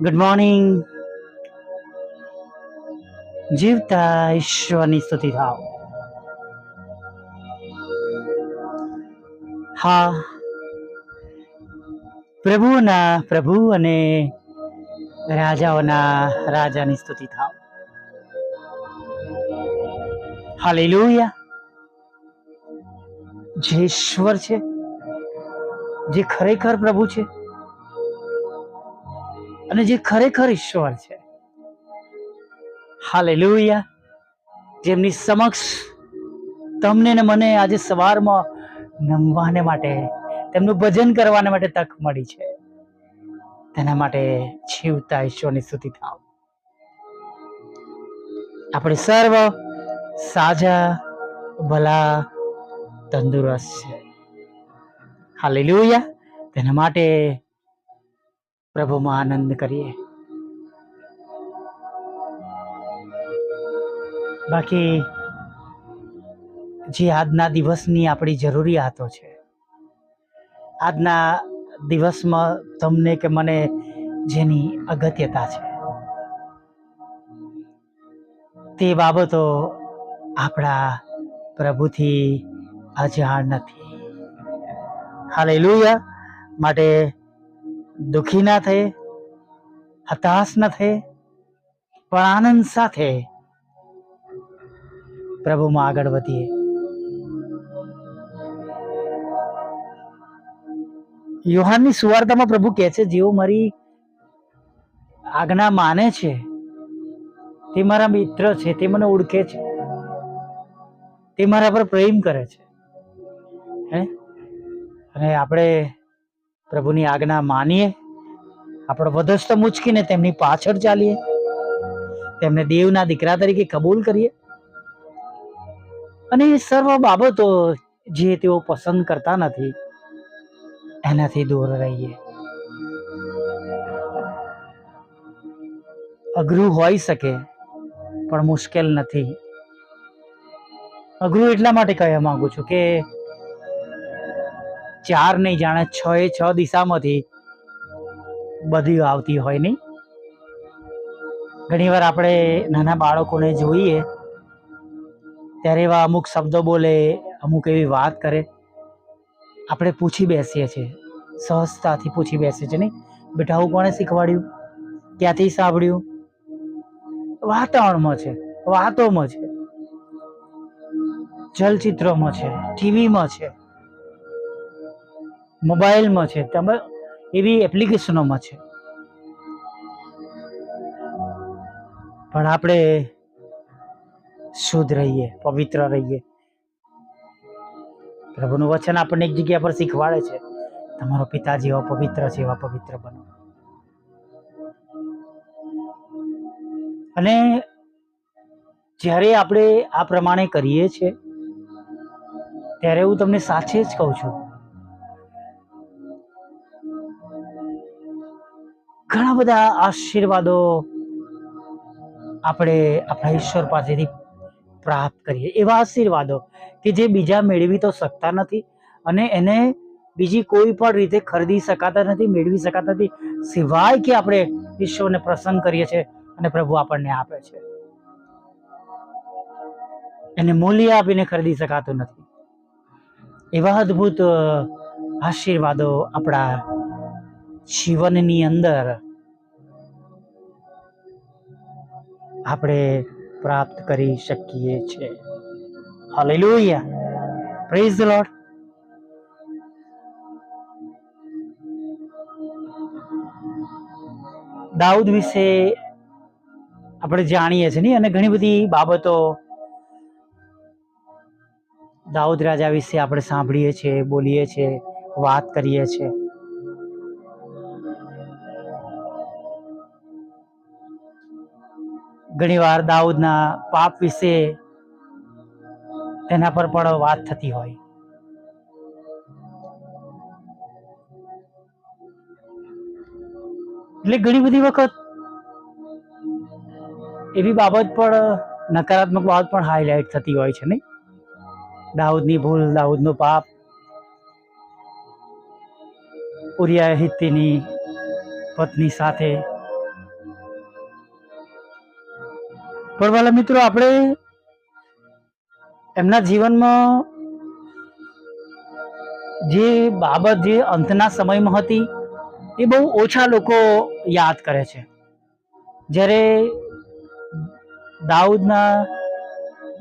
Good morning જીવતા ઈશ્વરની સ્તુતિ થાવ. હા, પ્રભુના પ્રભુ અને રાજાઓના રાજાની સ્તુતિ થાવ. હાલેલુયા. જે ઈશ્વર છે, જે ખરેખર પ્રભુ છે અને જે ખરેખર ઈશ્વર છે. હાલેલુયા. જેમની સમક્ષ તમને ને મને આજે સવારમાં નમવાને માટે, તેમનું ભજન કરવાને માટે તક મળી છે. તેના માટે જીવતા ઈશ્વરની સ્તુતિ થાવ. આપણે સર્વ સાજા, ભલા, તંદુરસ્ત છે. હાલેલુયા. તેના માટે પ્રભુમાં આનંદ કરીએ. બાકી જે આજના દિવસની આપણી જરૂરિયાતો છે, આજના દિવસમાં તમને કે મને જેની અગત્યતા છે, તે બાબતો આપણા પ્રભુથી અજાણ નથી. હાલેલુયા. માટે દુઃખી ના થઈએ હતાશ ન થઈએ પણ આનંદ સાથે પ્રભુમાં આગળ વધીએ. યુહાનની સુવાર્તામાં પ્રભુ કહે છે, જેઓ મારી આજ્ઞા માને છે, તે મારા મિત્ર છે, તે મને ઓળખે છે, તે મારા પર પ્રેમ કરે છે. હે? અને આપણે પ્રભુની આજ્ઞા માનીએ. આપણો વધસ્ત મૂચકીને તેમની પાછળ ચાલીએ. તેમને દેવના દીકરા તરીકે કબૂલ કરીએ. અને એ સર્વ બાબતો જે તેઓ પસંદ કરતા નથી, એનાથી દૂર રહીએ. અઘરું હોઈ શકે, પણ મુશ્કેલ નથી. અઘરું એટલા માટે કહેવા માંગુ છું કે ચાર નહીં જાણે છ એ છ દિશામાંથી બધી આવતી હોય નહીં. ઘણીવાર આપણે નાના બાળકોને જોઈએ, ત્યારે એવા અમુક શબ્દો બોલે, અમુક એવી વાત કરે. આપણે પૂછી બેસીએ છીએ, સહજતાથી પૂછી બેસીએ છીએ નહીં. બેટા, આવું કોણે શીખવાડ્યું? ક્યાંથી સાંભળ્યું? વાતાવરણમાં છે, વાતોમાં છે, ચલચિત્રોમાં છે, ટીવીમાં છે. મોબાઈલમાં છે, તમે એવી એપ્લિકેશનોમાં છે. પણ આપણે શુદ્ધ રહીએ, પવિત્ર રહીએ. પ્રભુનું વચન આપણને એક જગ્યા પર શીખવાડે છે, તમારો પિતા જેવા પવિત્ર છે, એવા પવિત્ર બનો. અને જ્યારે આપણે આ પ્રમાણે કરીએ છીએ, ત્યારે હું તમને સાચે જ કહું છું ઘણા બધા આશીર્વાદો આપણે આપણા ઈશ્વર પાસેથી પ્રાપ્ત કરીએ. એવા આશીર્વાદો કે જે બીજા મેળવી તો શકતા નથી અને એને બીજી કોઈ પણ રીતે ખરીદી શકાતા નથી, મેળવી શકાતા નથી. સિવાય કે આપણે ઈશ્વરને પ્રસન્ન કરીએ છીએ અને પ્રભુ આપણને આપે છે. એને મૂલ્ય આપીને ખરીદી શકાતું નથી. એવા અદ્ભુત આશીર્વાદો આપણા જીવનની અંદર આપણે પ્રાપ્ત કરી શકીએ છીએ. હાલેલુયા પ્રેઝ ધ લોર્ડ દાઉદ વિશે આપણે જાણીએ છીએ નહીં, અને ઘણી બધી બાબતો દાઉદ રાજા વિશે આપણે સાંભળીએ છીએ, બોલીએ છીએ, વાત કરીએ છીએ. ઘણીવાર દાઉદના પાપ વિશે તેના પર પણ વાત થતી હોય. એટલે ઘણી બધી વખત એવી બાબત પણ, નકારાત્મક બાબત પણ હાઇલાઇટ થતી હોય છે નહીં? દાઉદની ભૂલ, દાઉદનો પાપ, ઉરિયા હિત્તીની પત્ની સાથે પણ વાલા મિત્રો, આપણે એમના જીવનમાં જે બાબત, જે અંતના સમયમાં હતી, એ બહુ ઓછા લોકો યાદ કરે છે. જ્યારે દાઉદના,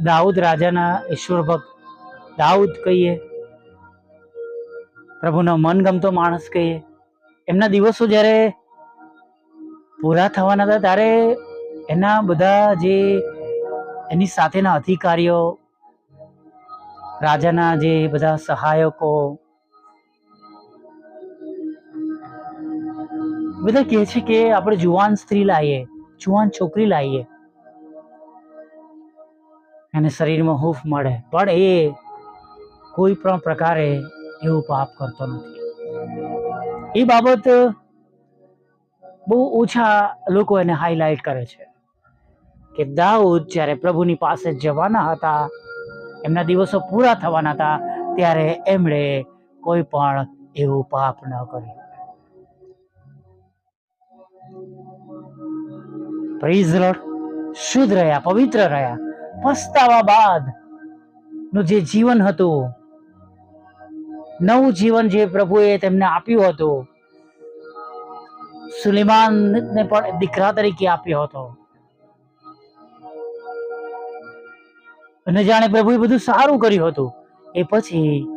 દાઉદ રાજાના ઈશ્વર ભક્ત, દાઉદ કહીએ, પ્રભુનો મનગમતો માણસ કહીએ, એમના દિવસો જ્યારે પૂરા થવાના હતા, ત્યારે એના બધા જે એની સાથેના અધિકારીઓ, રાજાના જે બધા સહાયકો, બધા કહે છે કે આપણે જુવાન સ્ત્રી લાવીએ જુવાન છોકરી લાવીએ એને શરીરમાં હૂફ મળે, પણ એ કોઈ પણ પ્રકારે એવું પાપ કરતો નથી. એ બાબત બહુ ઓછા લોકો એને હાઇલાઇટ કરે છે. કે દાઉદ જ્યારે પ્રભુની પાસે જવાના હતા, એમના દિવસો પૂરા થવાના હતા, ત્યારે એમણે કોઈ પણ એવું પાપ ન કર્યું. શુદ્ધ રહ્યા, પવિત્ર રહ્યા. પસ્તાવા બાદનું જે જીવન હતું, નવું જીવન જે પ્રભુએ તેમને આપ્યું હતું, સુલેમાનને પણ દીકરા તરીકે આપ્યો હતો. અને જાણે પ્રભુએ બધું સારું કર્યું હતું. એ પછી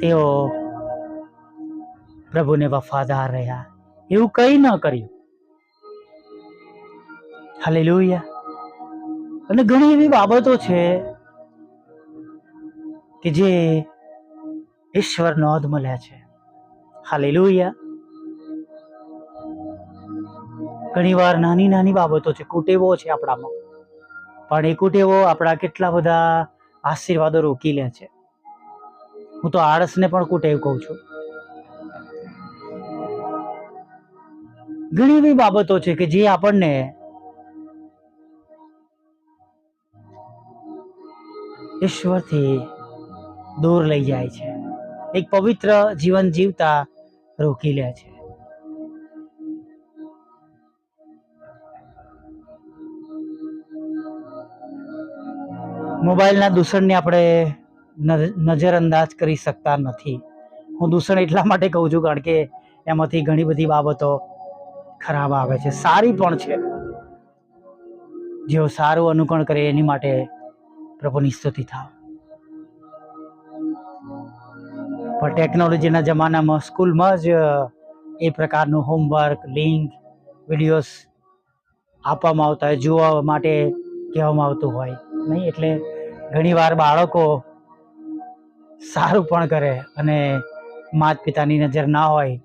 તેઓ પ્રભુને વફાદાર રહ્યા. એવું કંઈ ન કર્યું. હાલેલુયા. અને ઘણી એવી બાબતો છે કે જે ઈશ્વર નોંધ મળ્યા છે. હાલેલુયા. ઘણી વાર નાની નાની બાબતો છે, કુટેવો છે આપણામાં. પણ એ કુટેવો આપણા કેટલા બધા આશીર્વાદો રોકી લે છે. હું તો આળસને પણ કુટેવ કહું છું. ઘણી એવી બાબતો છે કે જે આપણને ઈશ્વરથી દૂર લઈ જાય છે. એક પવિત્ર જીવન જીવતા રોકી લે છે. મોબાઈલના દૂષણને આપણે નજ- નજરઅંદાજ કરી શકતા નથી. હું દૂષણ એટલા માટે કહું છું કારણ કે એમાંથી ઘણી બધી બાબતો ખરાબ આવે છે. સારી પણ છે. જેઓ સારું અનુકરણ કરે એની માટે પ્રભુની સ્તુતિ થાવ. પણ ટેકનોલોજીના જમાનામાં સ્કૂલમાં જ એ પ્રકારનું હોમવર્ક, લિંક, વિડીયોઝ આપવામાં આવતા હોય, જોવા માટે કહેવામાં આવતું હોય. નહીં, એટલે ઘણીવાર બાળકો સારું પણ કરે અને માત પિતાની નજર ના હોય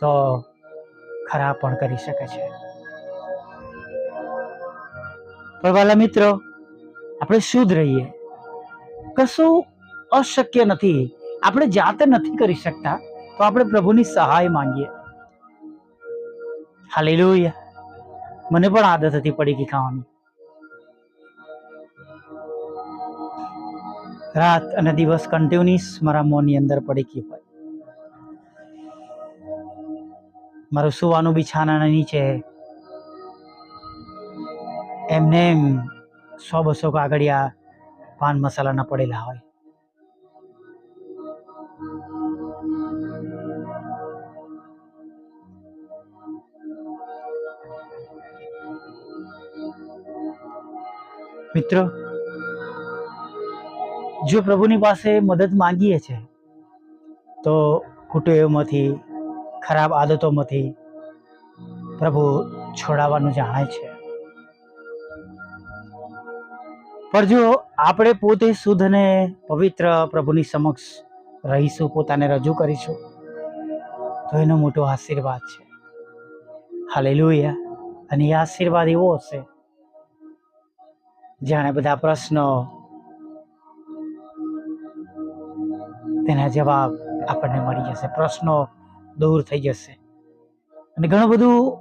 તો ખરાબ પણ કરી શકે છે. પણ વાલા મિત્રો, આપણે શુદ્ધ રહીએ. કશું અશક્ય નથી. આપણે જાતે નથી કરી શકતા, તો આપણે પ્રભુની સહાય માંગીએ. હાલેલુયા. મને પણ આદત હતી પડી ગઈ ખાવાની. રાત અને દિવસ કન્ટિન્યુઅસ મારા મોંની અંદર પડીકી હોય. મારું સુવાનું બિછાના નીચે એમને એમ સો બસો કાગળિયા પાન મસાલાના પડેલા હોય. મિત્રો જો પ્રભુની પાસે મદદ માંગીએ છે, તો કુટેવમાંથી ખરાબ આદતોમાંથી પ્રભુ છોડાવવાનું જાણે છે. પણ જો આપણે પોતે શુદ્ધ અને પવિત્ર પ્રભુની સમક્ષ રહીશું, પોતાને રજૂ કરીશું, તો એનો મોટો આશીર્વાદ છે. હાલેલુયા. અને એ આશીર્વાદ એવો હશે, જાણે બધા પ્રશ્નો તેના જવાબ આપણને મળી જશે. પ્રશ્નો દૂર થઈ જશે. અને ઘણું બધું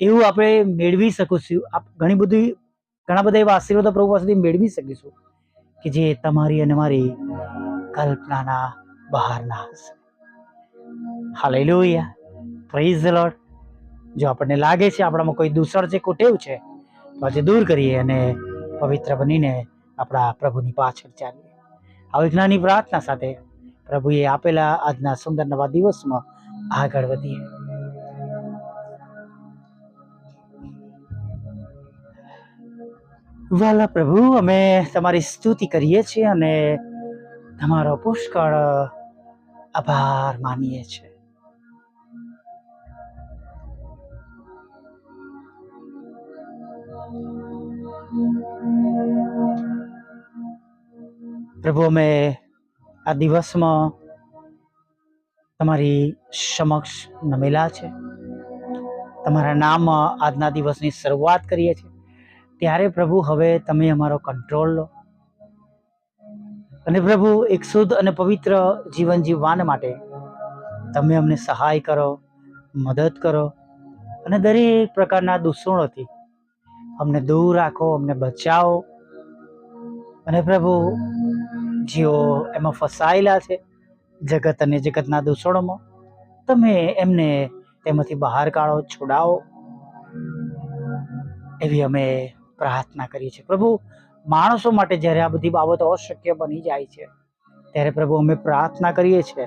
એવું આપણે મેળવી શકીશું. ઘણી બધી, ઘણા બધા એવા આશીર્વાદો પ્રભુ પાસેથી મેળવી શકીશું કે જે તમારી અને મારી કલ્પનાના બહારના હશે. હાલેલુયા પ્રેઝ ધ લોર્ડ જો આપણને લાગે છે આપણામાં કોઈ દૂષણ છે કોટેવ છે, તો આજે દૂર કરીએ અને પવિત્ર બનીને આપણા પ્રભુની પાછળ ચાલીએ. આવી જ્ઞાની પ્રાર્થના સાથે પ્રભુએ આપેલા આજના સુંદર નવા દિવસમાં આગળ વધીએ. વાલા પ્રભુ, અમે તમારી સ્તુતિ કરીએ છીએ અને તમારો પુષ્કળ આભાર માનીએ છીએ. પ્રભુ, અમે આ દિવસમાં તમારી સમક્ષ નમેલા છે. તમારા નામ આજના દિવસની શરૂઆત કરીએ છીએ. ત્યારે પ્રભુ, હવે તમે અમારો કંટ્રોલ લો. અને પ્રભુ, એક શુદ્ધ અને પવિત્ર જીવન જીવવાને માટે તમે અમને સહાય કરો, મદદ કરો અને દરેક પ્રકારના દૂષણોથી અમને દૂર રાખો, અમને બચાવો. અને પ્રભુ જેઓ એમાં ફસાયેલા છે. જગત અને જગતના દૂષણોમાં. તમે એમને તેમાંથી બહાર કાઢો, છોડાવો. એવી અમે પ્રાર્થના કરીએ છીએ. પ્રભુ, માણસો માટે જ્યારે આ બધી બાબતો અશક્ય બની જાય છે, ત્યારે પ્રભુ અમે પ્રાર્થના કરીએ છીએ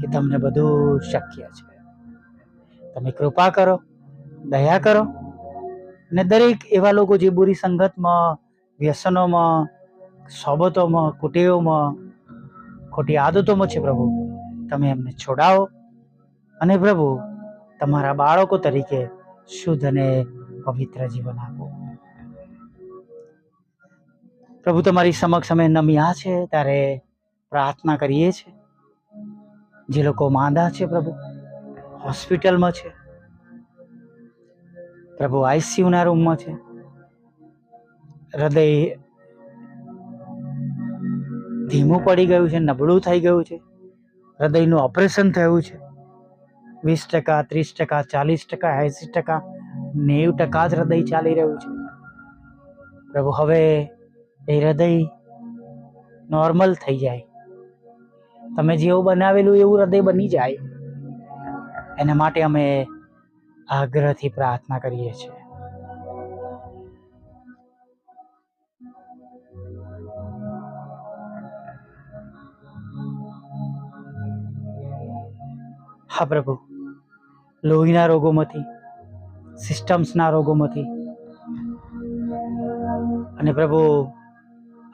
કે તમને બધું શક્ય છે. તમે કૃપા કરો, દયા કરો અને દરેક એવા લોકો જે બુરી સંગતમાં, વ્યસનોમાં સોબતોમાં કુટેવોમાં ખોટી આદતોમાં છે પ્રભુ. તમે એમને છોડાવો અને પ્રભુ, તમારા બાળકો તરીકે શુદ્ધ અને પવિત્ર જીવન આપો. પ્રભુ, તમારી સમક્ષ અમે નમ્યા છે, ત્યારે પ્રાર્થના કરીએ છીએ જે લોકો માંદા છે પ્રભુ, હોસ્પિટલમાં છે. પ્રભુ, આઈસીયુના રૂમમાં છે. હૃદય ધીમું પડી ગયું છે નબળું થઈ ગયું છે. હૃદયનું ઓપરેશન થયું છે. વીસ ટકા ત્રીસ ટકા ચાલીસ ટકા એંસી ટકા નેવું ટકા જ હૃદય ચાલી રહ્યું છે. પ્રભુ હવે એ હૃદય નોર્મલ થઈ જાય. તમે જેવું બનાવેલું એવું હૃદય બની જાય. એના માટે અમે આગ્રહથી પ્રાર્થના કરીએ છીએ. હા પ્રભુ. લોહીના રોગોમાંથી, સિસ્ટમ્સના રોગોમાંથી અને પ્રભુ,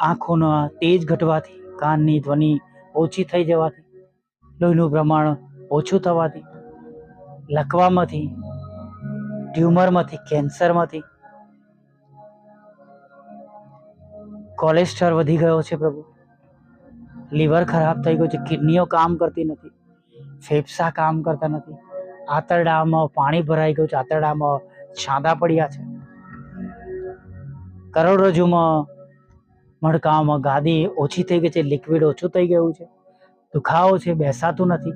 આંખોના તેજ ઘટવાથી, કાનની ધ્વનિ ઓછી થઈ જવાથી, લોહીનું પ્રમાણ ઓછું થવાથી લકવામાંથી ટ્યુમરમાંથી, કેન્સરમાંથી કોલેસ્ટ્રોલ વધી ગયો છે પ્રભુ. લીવર ખરાબ થઈ ગયું છે, કિડનીઓ કામ કરતી નથી. ફેફસા કામ કરતા નથી. આંતરડામાં પાણી ભરાઈ ગયું છે. આંતરડામાં છાંદા પડ્યા છે. કરોડરજ્જુમાં મણકામાં ગાદી ઓછી થઈ ગઈ છે. લિક્વિડ ઓછું થઈ ગયું છે. દુખાવો છે. બેસાતું નથી.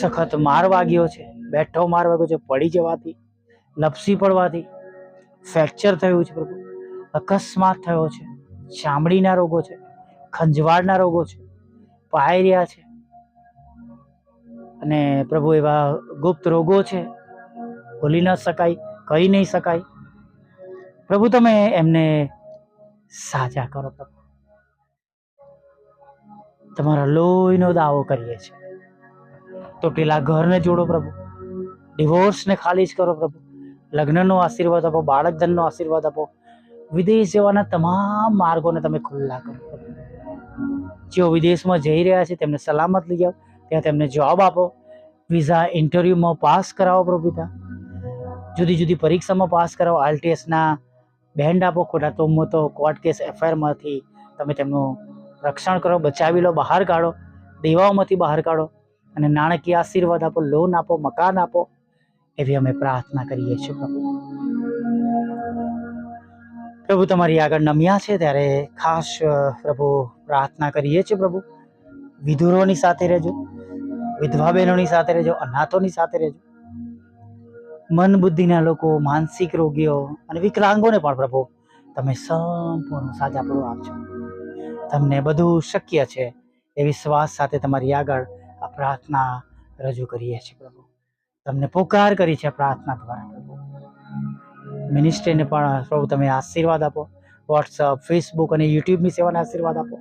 સખત માર વાગ્યો છે. બેઠો માર વાગ્યો છે. પડી જવાથી લપસી પડવાથી ફ્રેક્ચર થયું છે. પ્રભુ, અકસ્માત થયો છે. ચામડીના રોગો છે. ખંજવાળના રોગો છે. પાયરિયા છે. અને પ્રભુ એવા ગુપ્ત રોગો છે. ભૂલી ન શકાય, કહી નહીં શકાય. પ્રભુ તમે એમને સાજા કરો પ્રભુ. તમારા લોહીનો દાવો કરીએ છીએ. તૂટેલા ઘરને જોડો પ્રભુ. ડિવોર્સને ખાલી જ કરો પ્રભુ. લગ્નનો આશીર્વાદ આપો બાળક ધનનો આશીર્વાદ આપો. વિદેશ જવાના તમામ માર્ગોને તમે ખુલ્લા કરો જેઓ વિદેશમાં જઈ રહ્યા છે તેમને સલામત લઈ જાઓ ત્યાં તેમને જોબ આપો. વિઝા ઇન્ટરવ્યૂમાં પાસ કરાવો પ્રભુ જુદી જુદી પરીક્ષામાં પાસ કરાવો. આરટીએસના બેન્ડ આપો ખોટા તોમો તો કોર્ટ કેસ એફઆઈઆરમાંથી તમે તેમનું રક્ષણ કરો, બચાવી લો, બહાર કાઢો. દેવાઓમાંથી બહાર કાઢો. અને નાણાકીય આશીર્વાદ આપો લોન આપો, મકાન આપો. એવી અમે પ્રાર્થના કરીએ છીએ પ્રભુ. પ્રભુ, તમારી આગળ નમ્યા છે ત્યારે ખાસ પ્રભુ પ્રાર્થના કરીએ છીએ પ્રભુ. વિધુરોની સાથે રહેજો. વિધવા બહેનોની સાથે રહેજો, અનાથોની સાથે રહેજો. મન બુદ્ધિના લોકો, માનસિક રોગીઓ અને વિકલાંગોને પણ પ્રભુ, તમે સંપૂર્ણ સાજાપણું આપજો. તમને બધું શક્ય છે એ વિશ્વાસ સાથે તમારી આગળ આ પ્રાર્થના રજૂ કરીએ છીએ પ્રભુ. તમને પોકાર કરી છે પ્રાર્થના દ્વારા પ્રભુ. મિનિસ્ટ્રીને પણ પ્રભુ તમે આશીર્વાદ આપો. વોટ્સઅપ ફેસબુક અને યુટ્યુબની સેવાને આશીર્વાદ આપો.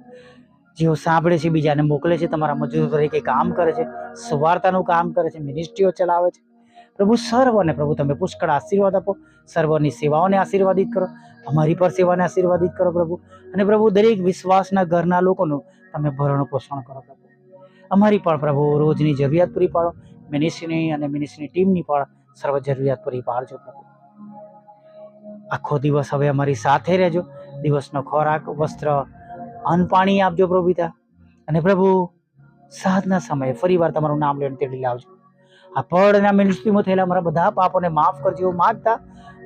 જેઓ સાંભળે છે, બીજાને મોકલે છે, તમારા મજૂર તરીકે કામ કરે છે સુવાર્તાનું કામ કરે છે મિનિસ્ટ્રીઓ ચલાવે છે. પ્રભુ સર્વને, પ્રભુ તમે પુષ્કળ આશીર્વાદ આપો. સર્વની સેવાઓને આશીર્વાદિત કરો. અમારી પર સેવાને આશીર્વાદિત કરો, પ્રભુ. અને પ્રભુ, દરેક વિશ્વાસના ઘરના લોકોનું તમે ભરણ પોષણ કરો, પ્રભુ. અમારી પણ પ્રભુ રોજની જરૂરિયાત પૂરી પાડો. મિનિસ્ટ્રીની અને મિનિસ્ટ્રીની ટીમની પણ સર્વ જરૂરિયાત પૂરી પાડજો, પ્રભુ. આખો દિવસ હવે અમારી સાથે રહેજો. દિવસનો ખોરાક, વસ્ત્ર અન્ન પાણી આપજો પ્રભુ પિતા. અને પ્રભુ સાધના સમયે ફરી વાર તમારું નામ લઈને તેડી લાવજો. આ પડના મિનિસ્ટ્રીમાં થયેલા મારા બધા પાપોને માફ કરજો એવું માગતા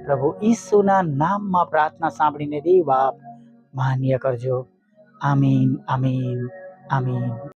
પ્રભુ ઈસુના નામમાં પ્રાર્થના સાંભળીને દેવ બાપ માન્ય કરજો. આમીન આમીન આમીન.